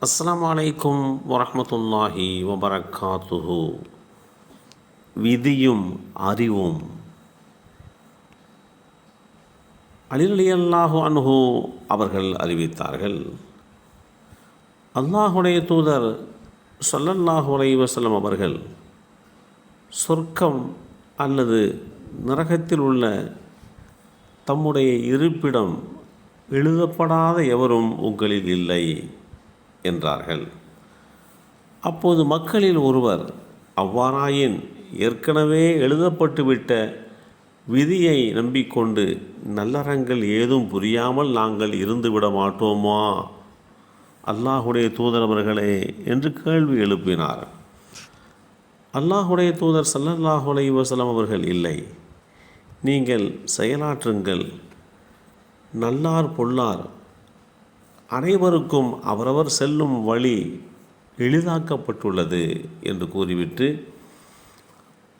அஸ்லாம் அலைக்கும் வரமத்துல்லாஹி வபரகாத்துஹு. விதியும் அறிவும். அலிலி அல்லாஹு அன்ஹு அவர்கள் அறிவித்தார்கள். அல்லாஹுடைய தூதர் சொல்லல்லாஹு அலைவசலம் அவர்கள் சொர்க்கம் அல்லது நரகத்தில் உள்ள தம்முடைய இருப்பிடம் எழுதப்படாத எவரும் உங்களில் இல்லை. என்றார்கள். அப்போது மக்களில் ஒருவர் அவ்வாறாயின் ஏற்கனவே எழுதப்பட்டுவிட்ட விதியை நம்பிக்கொண்டு நல்லறங்கள் ஏதும் புரியாமல் நாங்கள் இருந்துவிட மாட்டோமா? அல்லாஹுடைய தூதரவர்களே என்று கேள்வி எழுப்பினார். அல்லாஹுடைய தூதர் சல்லல்லாஹு அலைவசலம் அவர்கள் இல்லை நீங்கள் செயலாற்றுங்கள். நல்லார் பொல்லார் அனைவருக்கும் அவரவர் செல்லும் வழி எளிதாக்கப்பட்டுள்ளது என்று கூறிவிட்டு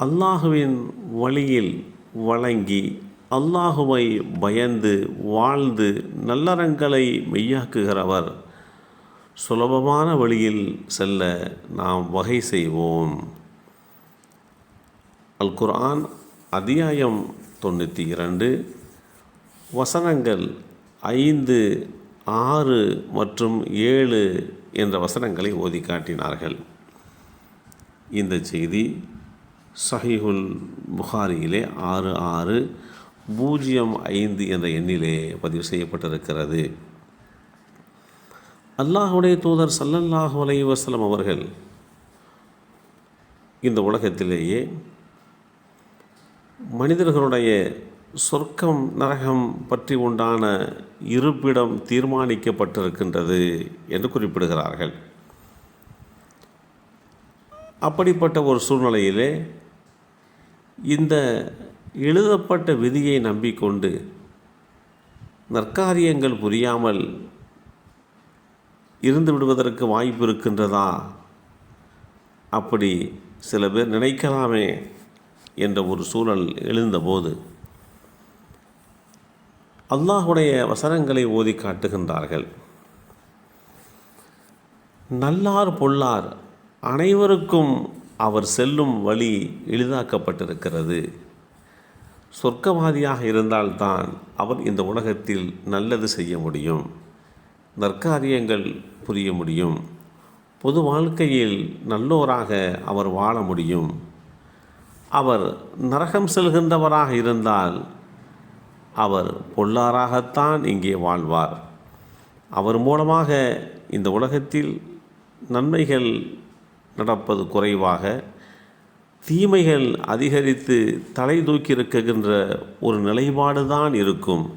அல்லாஹுவின் வழியில் வழங்கி அல்லாஹுவை பயந்து வாழ்ந்து நல்லறங்களை மெய்யாக்குகிறவர் சுலபமான வழியில் செல்ல நாம் வகை செய்வோம். அல் குர்ஆன் அத்தியாயம் தொண்ணூற்றி இரண்டு வசனங்கள் ஐந்து ஆறு மற்றும் ஏழு என்ற வசனங்களை ஓதி காட்டினார்கள். இந்த செய்தி சஹிஹுல் புகாரியிலே ஆறு ஆறு பூஜ்ஜியம் ஐந்து என்ற எண்ணிலே பதிவு செய்யப்பட்டிருக்கிறது. அல்லாஹுடைய தூதர் சல்லல்லாஹு அலை வசலம் அவர்கள் இந்த உலகத்திலேயே மனிதர்களுடைய சொர்க்கம் நரகம் பற்றி உண்டான இருப்பிடம் தீர்மானிக்கப்பட்டிருக்கின்றது என்று குறிப்பிடுகிறார்கள். அப்படிப்பட்ட ஒரு சூழ்நிலையிலே இந்த எழுதப்பட்ட விதியை நம்பிக்கொண்டு நற்காரியங்கள் புரியாமல் இருந்து விடுவதற்கு வாய்ப்பு இருக்கின்றதா? அப்படி சில பேர் நினைக்கலாமே என்ற ஒரு சூழல் எழுந்தபோது அல்லாஹுடைய வசனங்களை ஓதி காட்டுகின்றார்கள். நல்லார் பொல்லார் அனைவருக்கும் அவர் செல்லும் வழி எளிதாக்கப்பட்டிருக்கிறது. சொர்க்கவாதியாக இருந்தால்தான் அவர் இந்த உலகத்தில் நல்லது செய்ய முடியும். நற்காரியங்கள் புரிய முடியும். பொது வாழ்க்கையில் நல்லோராக அவர் வாழ முடியும். அவர் நரகம் செல்கின்றவராக இருந்தால் அவர் பொல்லாராகத்தான் இங்கே வாழ்வார். அவர் மூலமாக இந்த உலகத்தில் நன்மைகள் நடப்பது குறைவாக தீமைகள் அதிகரித்து தலை தூக்கியிருக்கின்ற ஒரு நிலைப்பாடு தான் இருக்கும்.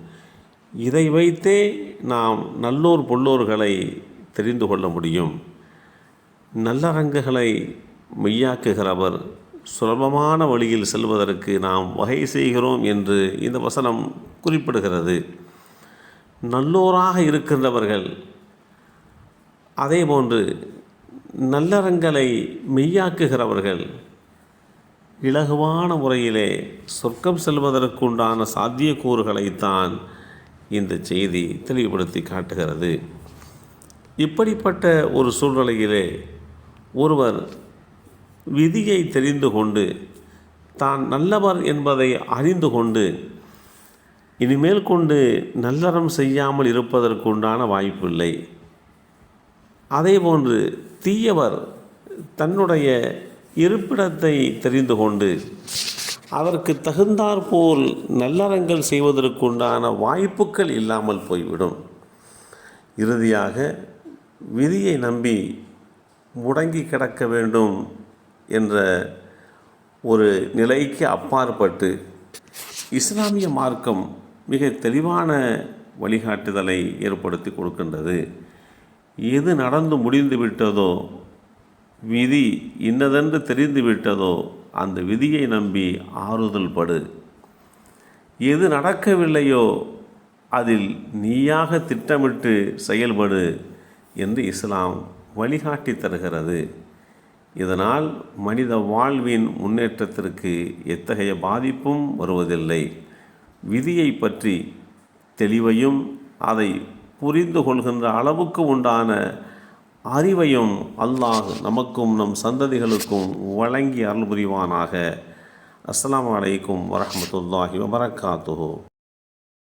இதை வைத்தே நாம் நல்லோர் பொல்லோர்களை தெரிந்து கொள்ள முடியும். நல்லரங்குகளை மெய்யாக்குகிறவர் சுலபமான வழியில் செல்வதற்கு நாம் வகை செய்கிறோம் என்று இந்த வசனம் குறிப்பிடுகிறது. நல்லோராக இருக்கின்றவர்கள் அதேபோன்று நல்லறங்களை மெய்யாக்குகிறவர்கள் இலகுவான முறையிலே சொர்க்கம் செல்வதற்குண்டான சாத்தியக்கூறுகளைத்தான் இந்த செய்தி தெளிவுபடுத்தி காட்டுகிறது. இப்படிப்பட்ட ஒரு சூழ்நிலையிலே ஒருவர் விதியை தெரிந்து கொண்டு தான் நல்லவர் என்பதை அறிந்து கொண்டு இனிமேல் கொண்டு நல்லறம் செய்யாமல் இருப்பதற்குண்டான வாய்ப்பில்லை. அதேபோன்று தீயவர் தன்னுடைய இருப்பிடத்தை தெரிந்து கொண்டு அதற்கு தகுந்தாற்போல் நல்லறங்கள் செய்வதற்குண்டான வாய்ப்புகள் இல்லாமல் போய்விடும். இறுதியாக விதியை நம்பி முடங்கி கிடக்க வேண்டும் என்ற ஒரு நிலைக்கு அப்பாற்பட்டு இஸ்லாமிய மார்க்கம் மிக தெளிவான வழிகாட்டுதலை ஏற்படுத்தி கொடுக்கின்றது. எது நடந்து முடிந்து விட்டதோ விதி இன்னதென்று தெரிந்து விட்டதோ அந்த விதியை நம்பி ஆறுதல் படு. எது நடக்கவில்லையோ அதில் நீயாக திட்டமிட்டு செயல்படு என்று இஸ்லாம் வழிகாட்டி தருகிறது. இதனால் மனித வாழ்வின் முன்னேற்றத்திற்கு எத்தகைய பாதிப்பும் வருவதில்லை. விதியை பற்றி தெளிவையும் அதை புரிந்து கொள்கின்ற அளவுக்கு உண்டான அறிவையும் அல்லாஹ் நமக்கும் நம் சந்ததிகளுக்கும் வழங்கி அருள் புரிவானாக. அஸ்லாம் அலைக்கும் வரமத்துல்லாஹி வபரகாத்துஹு